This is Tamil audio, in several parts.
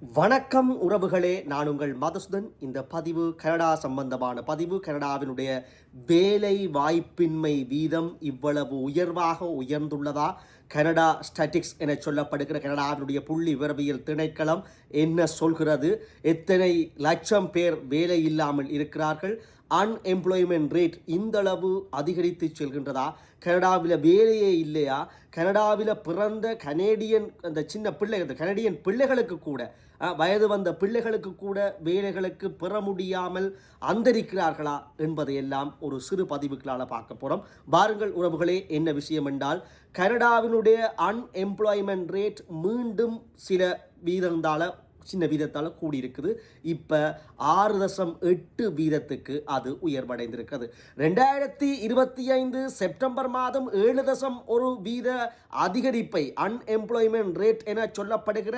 வணக்கம் உறவுகளே நான் உங்கள் மதுசூதன். இந்த பதிவு கனடா சம்பந்தமான பதிவு. கனடாவினுடைய வேலை வாய்ப்பின்மை வீதம் இவ்வளவு உயர்வாக உயர்ந்துள்ளதா? கனடா ஸ்டாட்டிக்ஸ் என சொல்லப்படுகிற கனடாவினுடைய புள்ளி விவரவியல் திணைக்களம் என்ன சொல்கிறது? எத்தனை லட்சம் பேர் வேலை இல்லாமல் இருக்கிறார்கள்? அன்எம்ப்ளாய்மெண்ட் ரேட் இந்தளவு அதிகரித்து செல்கின்றதா? கனடாவில் வேலையே இல்லையா? கனடாவில் பிறந்த கனேடியன் அந்த சின்ன பிள்ளை அந்த கனடியன் பிள்ளைகளுக்கு கூட வயது வந்த பிள்ளைகளுக்கு கூட வேலைகளுக்கு பெற முடியாமல் அந்தரிக்கிறார்களா என்பதையெல்லாம் ஒரு சிறு பதிவுகளால் பார்க்க போகிறோம் பாருங்கள் உறவுகளே என்ன விஷயம் என்றால் கனடாவினுடைய அன்எம்ப்ளாய்மெண்ட் ரேட் மீண்டும் சில வீதந்தால் சின்ன வீதத்தால் கூடியிருக்குது. இப்போ ஆறு தசம் எட்டு வீதத்துக்கு அது உயர்வடைந்திருக்கிறது. ரெண்டாயிரத்தி இருபத்தி ஐந்து செப்டம்பர் மாதம் ஏழு தசம் ஒரு வீத அதிகரிப்பை அன்எம்ப்ளாய்மெண்ட் ரேட் என சொல்லப்படுகிற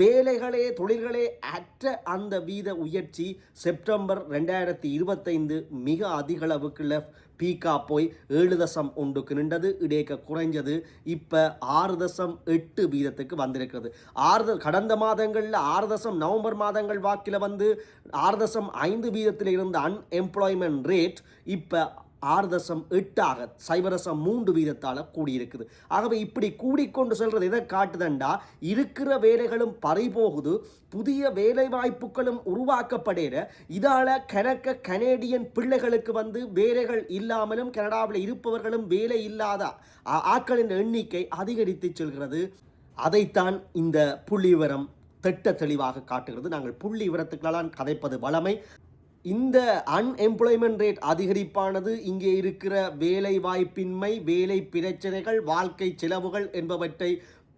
வேலைகளே தொழில்களே அற்ற அந்த வீத உயர்ச்சி செப்டம்பர் ரெண்டாயிரத்தி இருபத்தைந்து மிக அதிகளவுக்கு லெஃப்ட் பீக்கா போய் ஏழு தசம் ஒன்றுக்கு நின்றது இடையக்க குறைஞ்சது. இப்போ ஆறு தசம் எட்டு வீதத்துக்கு வந்திருக்கிறது. ஆறு த- கடந்த மாதங்களில் ஆறு தசம் நவம்பர் மாதங்கள் வாக்கில் வந்து ஆறு தசம் ஐந்து வீதத்தில் இருந்த அன்எம்ப்ளாய்மெண்ட் ரேட் இப்போ ஆறு தசம் எட்டாக சைவரசம் மூன்று வீதத்தால் கூடியிருக்குது. ஆகவே இப்படி கூடிக்கொண்டு செல்றது எதை காட்டுதண்டா? இருக்கிற வேலைகளும் பறிபோகுது புதிய வேலை வாய்ப்புகளும் உருவாக்கப்படேற இதால் கணக்க கனேடியன் பிள்ளைகளுக்கு வந்து வேலைகள் இல்லாமலும் கனடாவில் இருப்பவர்களும் வேலை இல்லாத ஆ- ஆட்களின் எண்ணிக்கை அதிகரித்து செல்கிறது. அதைத்தான் இந்த புள்ளி விவரம் திட்ட தெளிவாக காட்டுகிறது. நாங்கள் புள்ளி விவரத்துக்களால் கதைப்பது வளமை. இந்த அன்எம்ப்ளாய்மெண்ட் ரேட் அதிகரிப்பானது இங்கே இருக்கிற வேலை வாய்ப்பின்மை வேலை பிரச்சனைகள் வாழ்க்கை செலவுகள் என்பவற்றை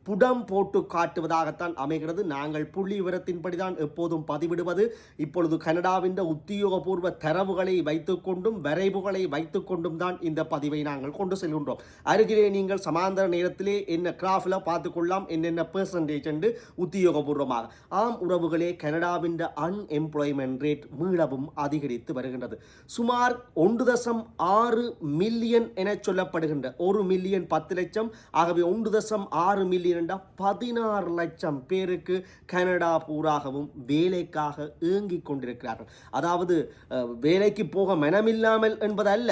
புடம் போட்டு காட்டுவதாகத்தான் அமைகிறது. நாங்கள் புள்ளி விவரத்தின்படி தான் எப்போதும் பதிவிடுவது. இப்பொழுது கனடாவின் உத்தியோகபூர்வ தரவுகளை வைத்துக்கொண்டும் வரைவுகளை வைத்துக்கொண்டும் தான் இந்த பதிவை நாங்கள் கொண்டு செல்கின்றோம். அருகிலே நீங்கள் சமாந்தர நேரத்திலே என்ன கிராஃபில் பார்த்துக்கொள்ளலாம் என்னென்ன பெர்சன்டேஜ் என்று உத்தியோகபூர்வமாக. ஆம் உறவுகளே கனடாவின் அன்எம்ப்ளாய்மெண்ட் ரேட் மீளவும் அதிகரித்து வருகின்றது. சுமார் ஒன்று தசம் ஆறு மில்லியன் என சொல்லப்படுகின்ற ஒரு மில்லியன் பத்து லட்சம் ஆகவே ஒன்று தசம் ஆறு மில்லியன் பதினாறு லட்சம் பேருக்கு கனடா பூராகவும் வேலைக்காக ஏங்கிக் கொண்டிருக்கிறார்கள். அதாவது வேலைக்கு போக மனமில்லாமல் என்பதல்ல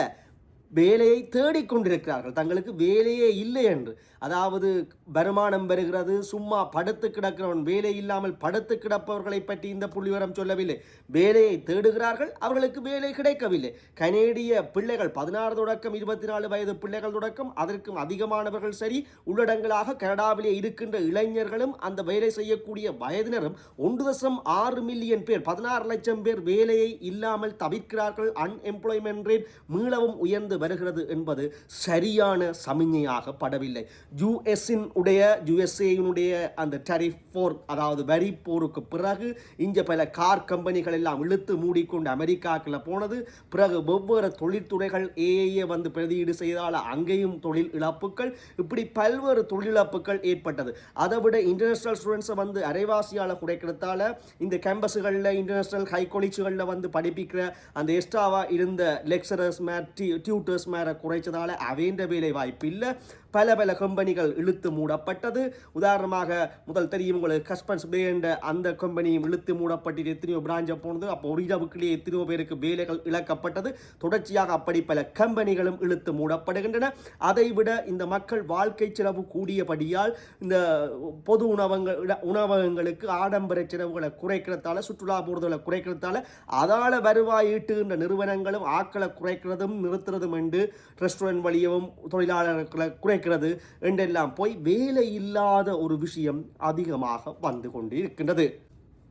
வேலையை தேடிக்கொண்டிருக்கிறார்கள் தங்களுக்கு வேலையே இல்லை என்று. அதாவது வருமானம் பெறுகிறது சும்மா படுத்து கிடக்கிறவன் வேலை இல்லாமல் படுத்து கிடப்பவர்களை பற்றி இந்த புள்ளிவரம் சொல்லவில்லை. வேலையை தேடுகிறார்கள் அவர்களுக்கு வேலை கிடைக்கவில்லை. கனேடிய பிள்ளைகள் பதினாறு தொடக்கம் இருபத்தி நாலு வயது பிள்ளைகள் தொடக்கம் அதற்கும் அதிகமானவர்கள் சரி உள்ளடங்களாக கனடாவிலே இருக்கின்ற இளைஞர்களும் அந்த வேலை செய்யக்கூடிய வயதினரும் ஒன்று தசம் ஆறு மில்லியன் பேர் பதினாறு லட்சம் பேர் வேலையை இல்லாமல் தவிர்க்கிறார்கள். அன்எம்ப்ளாய்மெண்ட் ரேட் மீளவும் உயர்ந்து வருகிறது என்பது சரியான சமிஞையாகப்படவில்லை படவில்லை. யுஎஸ்ஸின் உடைய யுஎஸ்ஏயினுடைய அந்த டரிஃப் போர் அதாவது வரி போருக்கு பிறகு இங்கே பல கார் கம்பெனிகள் எல்லாம் இழுத்து மூடிக்கொண்டு அமெரிக்காக்கில் போனது. பிறகு வெவ்வேறு தொழில்துறைகள் ஏஏ வந்து பிரதியீடு செய்தால் அங்கேயும் தொழில் இழப்புகள். இப்படி பல்வேறு தொழிலிழப்புகள் ஏற்பட்டது. அதை விட இன்டர்நேஷனல் ஸ்டூடெண்ட்ஸை வந்து அரைவாசியால் குறைக்கிறதால இந்த கேம்பஸுகளில் இன்டர்நேஷனல் ஹை காலேஜுகளில் வந்து படிப்பிக்கிற அந்த எக்ஸ்ட்ராவாக இருந்த லெக்சரர்ஸ் மேட் டியூட்டர்ஸ் மேலே குறைச்சதால அவேண்ட வேலை வாய்ப்பு இல்லை பல பல கம்பெனிகள் இழுத்து மூடப்பட்டது. உதாரணமாக முதல் தெரியும் உங்களுக்கு கஸ்பன்ஸ் பே என்ற அந்த கம்பெனியும் இழுத்து மூடப்பட்டு எத்தனையோ பிராஞ்சை போனது. அப்போ ஒரு இரவுக்குள்ளேயே எத்தனையோ பேருக்கு வேலைகள் இழக்கப்பட்டது. தொடர்ச்சியாக அப்படி பல கம்பெனிகளும் இழுத்து மூடப்படுகின்றன. அதை விட இந்த மக்கள் வாழ்க்கை செலவு கூடியபடியால் இந்த பொது உணவங்கள் இட- உணவகங்களுக்கு ஆடம்பர செலவுகளை குறைக்கிறதால சுற்றுலா போகிறதுகளை குறைக்கிறதால அதால் வருவாய் ஈட்டுகின்ற நிறுவனங்களும் ஆக்களை குறைக்கிறதும் நிறுத்துறதும் என்று ரெஸ்டாரண்ட் வழியவும் தொழிலாளர்களை குறை இருக்கிறது என்றெல்லாம் போய் வேலை இல்லாத ஒரு விஷயம் அதிகமாக வந்து கொண்டு இருக்கின்றது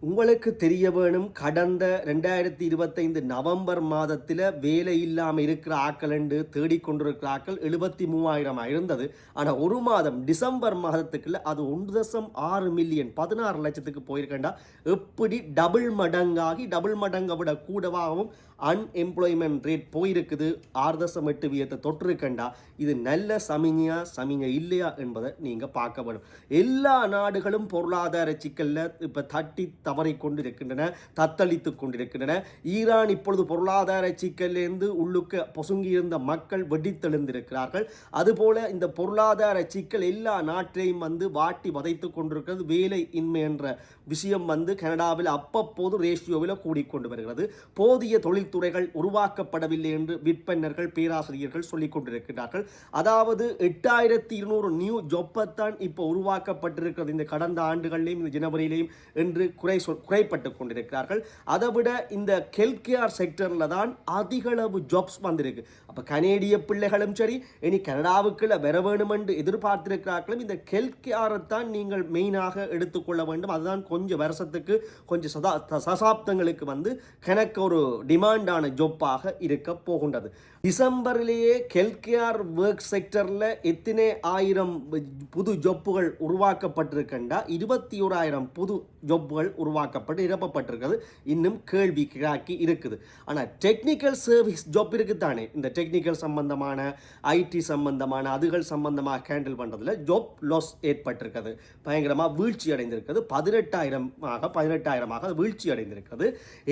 உங்களுக்கு தெரிய வேணும் கடந்த ரெண்டாயிரத்தி இருபத்தைந்து நவம்பர் மாதத்தில் வேலை இல்லாமல் இருக்கிற ஆக்கள் என்று தேடிக்கொண்டிருக்கிற ஆக்கள் எழுபத்தி மூவாயிரம் இருந்தது. ஆனால் ஒரு மாதம் டிசம்பர் மாதத்துக்குள்ள அது ஒன்று தசம் ஆறு மில்லியன் பதினாறு லட்சத்துக்கு போயிருக்கேன்டா. எப்படி டபுள் மடங்காகி டபுள் மடங்கை விட கூடவாகவும் அன்எம்ப்ளாய்மெண்ட் ரேட் போயிருக்குது. ஆறு தசம் எட்டு வீதத்தை தொற்றுருக்கண்டா. இது நல்ல சமிஞையா சமிங்க இல்லையா என்பதை நீங்கள் பார்க்க வேணும். எல்லா நாடுகளும் பொருளாதார சிக்கலில் இப்போ தட்டி தவறிக் கொண்டிருக்கின்றன தத்தளித்து கொண்டிருக்கின்றன. ஈரான் இப்பொழுது பொருளாதார சிக்கலிலிருந்து உள்ளுக்க பொசுங்கியிருந்த மக்கள் வெடித்தெழுந்திருக்கிறார்கள். அதுபோல இந்த பொருளாதார சிக்கல் எல்லா நாட்டிலையும் வந்து வாட்டி வதைத்து கொண்டிருக்கிறது. வேலை இன்மை என்ற விஷயம் வந்து கனடாவில் அப்பப்போது ரேஷியோவில் கூடிக்கொண்டு வருகிறது. போதிய துறைகள் உருவாக்கப்படவில்லை என்று விற்பனர்கள் பேராசிரியர்கள் சொல்லிக் கொண்டிருக்கிறார்கள். அதாவது எட்டாயிரத்தி இருநூறு நியூ ஜொப்பத்தான் இப்போ உருவாக்கப்பட்டிருக்கிறது. இந்த கடந்த ஆண்டுகளிலேயும் இந்த ஜனவரியிலையும் என்று குறை சொல் குறைப்பட்டு கொண்டிருக்கிறார்கள். அதை விட இந்த ஹெல்த் கேர் செக்டரில் தான் அதிகளவு ஜாப்ஸ் வந்திருக்கு. அப்போ கனேடிய பிள்ளைகளும் சரி இனி கனடாவுக்குள்ள வர வேணுமென்று எதிர்பார்த்திருக்கிறார்களும் இந்த கெல்கியாரைத்தான் நீங்கள் மெயினாக எடுத்துக்கொள்ள வேண்டும். அதுதான் கொஞ்சம் வருஷத்துக்கு கொஞ்சம் சதா சசாப்தங்களுக்கு வந்து கணக்கு ஒரு டிமாண்டான ஜொப்பாக இருக்க போகின்றது. டிசம்பரிலேயே கெல்கியார் ஒர்க் செக்டரில் எத்தனை ஆயிரம் புது ஜொப்புகள் உருவாக்கப்பட்டிருக்கண்டா இருபத்தி ஓராயிரம் புது ஜொப்புகள் உருவாக்கப்பட்டு நிரப்பப்பட்டிருக்கிறது. இன்னும் கேள்வி கிராக்கி இருக்குது. ஆனால் டெக்னிக்கல் சர்வீஸ் ஜொப் இருக்குத்தானே இந்த டெக்னிக்கல் சம்பந்தமான ஐடி சம்பந்தமான அதுகள் சம்பந்தமாக ஹேண்டில் பண்ணுறதுல ஜாப் லாஸ் ஏற்பட்டிருக்கிறது பயங்கரமாக வீழ்ச்சி அடைந்திருக்கிறது பதினெட்டாயிரமாக பதினெட்டாயிரமாக வீழ்ச்சி அடைந்திருக்கிறது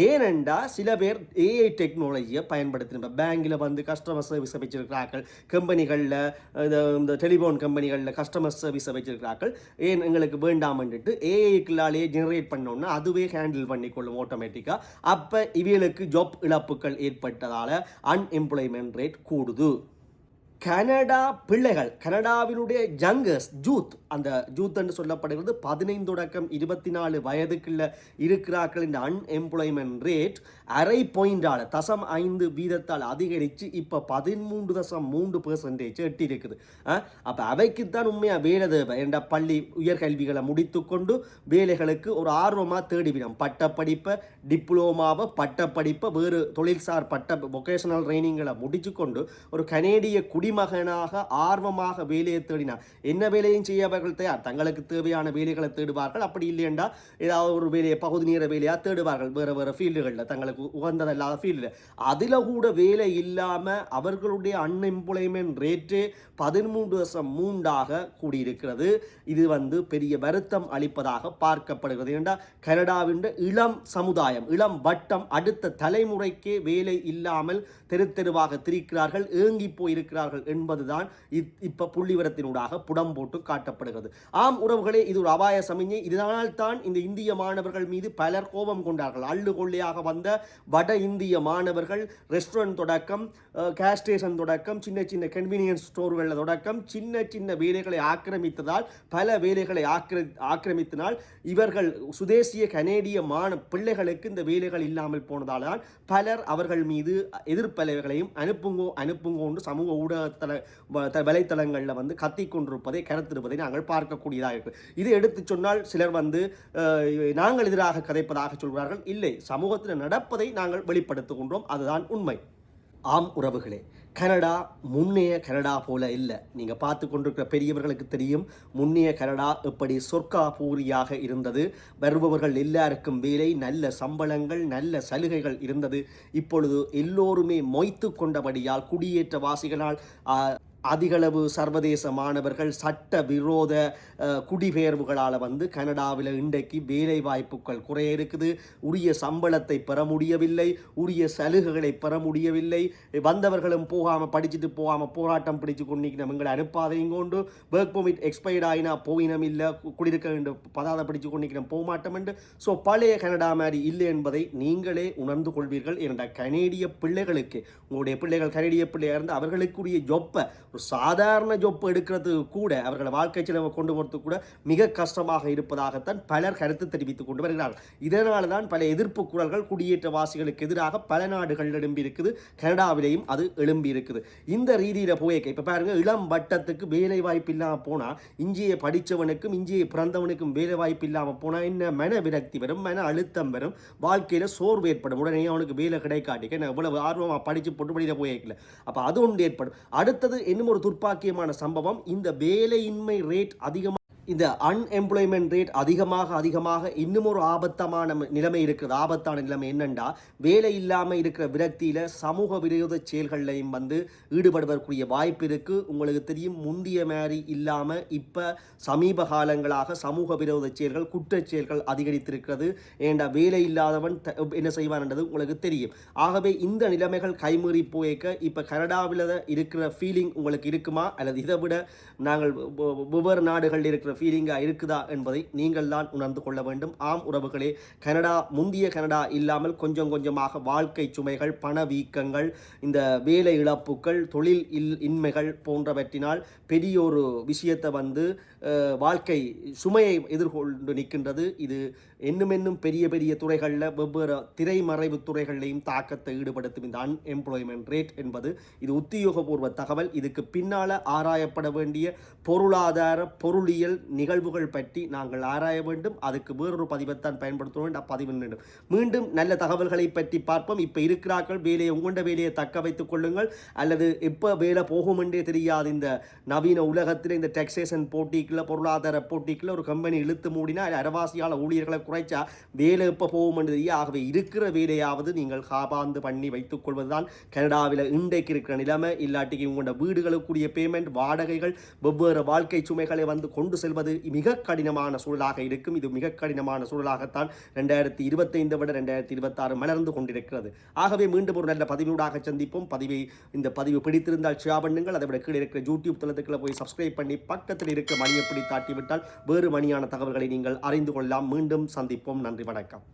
ஏனென்றால் சில பேர் ஏஐ டெக்னாலஜியை பயன்படுத்தின பேங்கில் வந்து கஸ்டமர் சர்வீஸ் வச்சிருக்கிறார்கள். கம்பெனிகளில் இந்த டெலிஃபோன் கம்பெனிகளில் கஸ்டமர் சர்வீஸை வச்சிருக்கிறார்கள். ஏன் எங்களுக்கு வேண்டாமன்ட்டு ஏஐக்குள்ளாலேயே ஜெனரேட் பண்ணோம்னா அதுவே ஹேண்டில் பண்ணிக்கொள்ளும் ஆட்டோமேட்டிக்காக அப்போ இவைகளுக்கு ஜாப் இழப்புகள் ஏற்பட்டதால் அன்எம்ப்ளாய்மெண்ட் ரேட் கூடுது. கனடா பிள்ளைகள் கனடாவினுடைய ஜங்கர்ஸ் ஜூத் அந்த ஜூத் என்று சொல்லப்படுகிறது பதினைந்து தொடக்கம் இருபத்தி நாலு வயதுக்குள்ள இருக்கிறார்கள். இந்த அன்எம்ப்ளாய்மெண்ட் ரேட் அரை பாயிண்டால் தசம் ஐந்து வீதத்தால் அதிகரித்து இப்போ பதிமூன்று தசம் மூன்று பெர்சன்டேஜ் எட்டி இருக்குது அப்போ அவைக்குத்தான் உண்மையாக வேலை தேவை என்ற பள்ளி உயர்கல்விகளை முடித்துக்கொண்டு வேலைகளுக்கு ஒரு ஆர்வமாக தேடிவிடும் பட்டப்படிப்பை டிப்ளோமாவை பட்டப்படிப்பை வேறு தொழில்சார் பட்ட வொகேஷனல் ட்ரைனிங்களை முடிச்சுக்கொண்டு ஒரு கனேடிய குடி குடிமகனாக ஆர்வமாக வேலையை தேடினார். என்ன வேலையும் செய்ய அவர்கள் தயார்? தங்களுக்கு தேவையான வேலைகளை தேடுவார்கள். அப்படி இல்லையென்றா ஏதாவது ஒரு வேலையை பகுதி நேர வேலையாக தேடுவார்கள். வேறு வேறு ஃபீல்டுகளில் தங்களுக்கு உகந்ததல்லாத ஃபீல்டில் அதில் கூட வேலை இல்லாமல் அவர்களுடைய அன்எம்ப்ளாய்மெண்ட் ரேட்டு பதிமூன்று வருஷம் மூன்றாக கூடியிருக்கிறது. இது வந்து பெரிய வருத்தம் அளிப்பதாக பார்க்கப்படுகிறது. ஏனென்றால் கனடாவின் இளம் சமுதாயம் இளம் வட்டம் அடுத்த தலைமுறைக்கே வேலை இல்லாமல் தெரு தெருவாக திரிக்கிறார்கள் ஏங்கி போயிருக்கிறார்கள் என்பதுதான் இப் இப்போ புள்ளிவரத்தினூடாக புடம் போட்டு காட்டப்படுகிறது. ஆம் உறவுகளே இது ஒரு அபாய சமிஞ்சை இதனால் தான் இந்த இந்திய மாணவர்கள் மீது பலர் கோபம் கொண்டார்கள். அள்ளு கொள்ளையாக வந்த வட இந்திய மாணவர்கள் ரெஸ்டாரண்ட் தொடக்கம் கேஸ் ஸ்டேஷன் தொடக்கம் சின்ன சின்ன கன்வீனியன்ஸ் ஸ்டோர்களில் தொடக்கம் சின்ன சின்ன வேலைகளை ஆக்கிரமித்ததால் பல வேலைகளை ஆக்கிர ஆக்கிரமித்தனால் இவர்கள் சுதேசிய கனேடிய மாண பிள்ளைகளுக்கு இந்த வேலைகள் இல்லாமல் போனதால் பலர் அவர்கள் மீது எதிர்ப்பலைகளையும் அனுப்புங்கோ அனுப்புங்கோன்று சமூக ஊடக வ- த- வலைத்தளங்களில் வந்து கத்தி கொண்டிருப்பதை கருத்திருப்பதை நாங்கள் பார்க்கக்கூடியதாக இருக்கு. இது எடுத்து சொன்னால் சிலர் வந்து நாங்கள் எதிராக கதைப்பதாக சொல்கிறார்கள். இல்லை சமூகத்தில் நடப்பதை நாங்கள் வெளிப்படுத்துகின்றோம். அதுதான் உண்மை. ஆம் உறவுகளே. கனடா முன்னைய கனடா போல இல்லை. நீங்கள் பார்த்து கொண்டிருக்கிற பெரியவர்களுக்கு தெரியும் முன்னைய கனடா எப்படி சொர்க்கா பூரியாக இருந்தது. வருபவர்கள் எல்லாருக்கும் வேலை நல்ல சம்பளங்கள் நல்ல சலுகைகள் இருந்தது. இப்பொழுது எல்லோருமே மொய்த்து கொண்டபடியால் குடியேற்றவாசிகளால் அதிகளவு சர்வதேச மாணவர்கள் சட்ட விரோத குடிபெயர்வுகளால் வந்து கனடாவில் இன்றைக்கு வேலை வாய்ப்புகள் குறைய இருக்குது. உரிய சம்பளத்தை பெற முடியவில்லை. உரிய சலுகைகளை பெற முடியவில்லை. வந்தவர்களும் போகாமல் படிச்சுட்டு போகாமல் போராட்டம் பிடிச்சு கொண்டு எங்களை அனுப்பாதையும் கொண்டு ஒர்க் பர்மிட் எக்ஸ்பைர்ட் ஆகினா போயினம் இல்லை குடியிருக்க வேண்டும் பதாதை பிடிச்சு கொண்டு போக மாட்டோம் என்று ஸோ பழைய கனடா மாதிரி இல்லை என்பதை நீங்களே உணர்ந்து கொள்வீர்கள். என்ற கனேடிய பிள்ளைகளுக்கு உங்களுடைய பிள்ளைகள் கனேடிய பிள்ளையாக இருந்து அவர்களுக்குரிய ஜொப்பை ஒரு சாதாரண ஜொப்பு எடுக்கிறதுக்கு கூட அவர்களை வாழ்க்கை செலவை கொண்டு போகிறதுக்கு கூட மிக கஷ்டமாக இருப்பதாகத்தான் பலர் கருத்து தெரிவித்துக் கொண்டு வருகிறார்கள். இதனால தான் பல எதிர்ப்பு குரல்கள் குடியேற்றவாசிகளுக்கு எதிராக பல நாடுகள் எழும்பி இருக்குது. கனடாவிலேயும் அது எழும்பி இருக்குது. இந்த ரீதியில் போய் இப்போ பாருங்கள் இளம் வட்டத்துக்கு வேலை வாய்ப்பு இல்லாமல் போனால் இஞ்சியை படித்தவனுக்கும் இஞ்சியை பிறந்தவனுக்கும் வேலை வாய்ப்பு இல்லாமல் போனால் என்ன? மன விரக்தி வரும் மன அழுத்தம் வரும். வாழ்க்கையில் சோர்வு ஏற்படும். உடனே அவனுக்கு வேலை கிடைக்காட்டிக்க நான் இவ்வளவு ஆர்வமாக படித்து பொட்டு படியில் போயிருக்கல அப்போ அது ஒன்று ஏற்படும். அடுத்தது இன்னும் ஒரு துர்ப்பாக்கியமான சம்பவம். இந்த வேலையின்மை ரேட் அதிகமாக இந்த அன்எம்ப்ளாய்மெண்ட் ரேட் அதிகமாக அதிகமாக இன்னும் ஒரு ஆபத்தமான நிலைமை இருக்குது ஆபத்தான நிலைமை என்னென்னா வேலை இல்லாமல் இருக்கிற விரக்தியில் சமூக விரோத செயல்கள்லையும் வந்து ஈடுபடுவதற்குரிய வாய்ப்பு இருக்குது உங்களுக்கு தெரியும் முந்திய மாதிரி இல்லாமல் இப்போ சமீப காலங்களாக சமூக விரோத செயல்கள் குற்றச் செயல்கள் அதிகரித்திருக்கிறது. ஏண்டா வேலை இல்லாதவன் த- என்ன செய்வான்ன்றது உங்களுக்கு தெரியும். ஆகவே இந்த நிலைமைகள் கைமீறி போயிருக்க இப்போ கனடாவில் இருக்கிற ஃபீலிங் உங்களுக்கு இருக்குமா? அல்லது இதை விட நாங்கள் ஒவ்வொரு வெவ்வேறு நாடுகளில் இருக்கிற ஃபீலிங்காக இருக்குதா என்பதை நீங்கள் தான் உணர்ந்து கொள்ள வேண்டும். ஆம் உறவுகளே கனடா முந்திய கனடா இல்லாமல் கொஞ்சம் கொஞ்சமாக வாழ்க்கை சுமைகள் பணவீக்கங்கள் இந்த வேலை இழப்புகள் தொழில் இல் இன்மைகள் போன்றவற்றினால் பெரிய ஒரு விஷயத்தை வந்து வாழ்க்கை சுமையை எதிர்கொண்டு நிற்கின்றது. இது என்னும் பெரிய பெரிய துறைகளில் வெவ்வேறு திரைமறைவு துறைகளிலையும் தாக்கத்தை ஈடுபடுத்தும் இந்த அன்எம்ப்ளாய்மெண்ட் ரேட் என்பது இது உத்தியோகபூர்வ தகவல். இதுக்கு பின்னால் ஆராயப்பட வேண்டிய பொருளாதார பொருளியல் நிகழ்வுகள் பற்றி நாங்கள் ஆராய வேண்டும். அதுக்கு வேறொரு பதிவைத்தான் பயன்படுத்த வேண்டும் அப்பதிவு வேண்டும் மீண்டும் நல்ல தகவல்களை பற்றி பார்ப்போம். இப்போ இருக்கிறார்கள் வேலையை உங்கள்ட வேலையை தக்க வைத்துக் கொள்ளுங்கள். அல்லது எப்போ வேலை போகும் என்றே தெரியாது. இந்த நவீன உலகத்தில் இந்த டெக்ஸேஷன் போட்டிக்குள்ள பொருளாதார போட்டிக்குள்ள ஒரு கம்பெனி இழுத்து மூடினா அரவாசியால் ஊழியர்களை குறைச்சா வேலை எப்போ போகும் என்று ஆகவே இருக்கிற வேலையாவது நீங்கள் காபாந்து பண்ணி வைத்துக் கொள்வதுதான் கனடாவில் இன்றைக்கு இருக்கிற நிலைமை. இல்லாட்டிக்கு உங்களோட வீடுகளுக்குரிய பேமெண்ட் வாடகைகள் வெவ்வேறு வாழ்க்கை சுமைகளை வந்து கொண்டு செல்வது மிக கடினமான சூழலாக இருக்கும். இது மிக கடினமான சூழலாகத்தான் ரெண்டாயிரத்தி இருபத்தைந்து விட ரெண்டாயிரத்தி இருபத்தாறு மலர்ந்து கொண்டிருக்கிறது. ஆகவே மீண்டும் ஒரு நல்ல பதிவினூடாக சந்திப்போம். பதிவை இந்த பதிவு பிடித்திருந்தால் ஷேர் பண்ணுங்கள். அதை விட கீழே இருக்கிற யூடியூப் தளத்துக்குள்ள போய் சப்ஸ்கிரைப் பண்ணி பக்கத்தில் இருக்கிற மணியை பிடி தாட்டிவிட்டால் வேறு மணியான தகவல்களை நீங்கள் அறிந்து கொள்ளலாம். மீண்டும் சந்திப்போம். நன்றி வணக்கம்.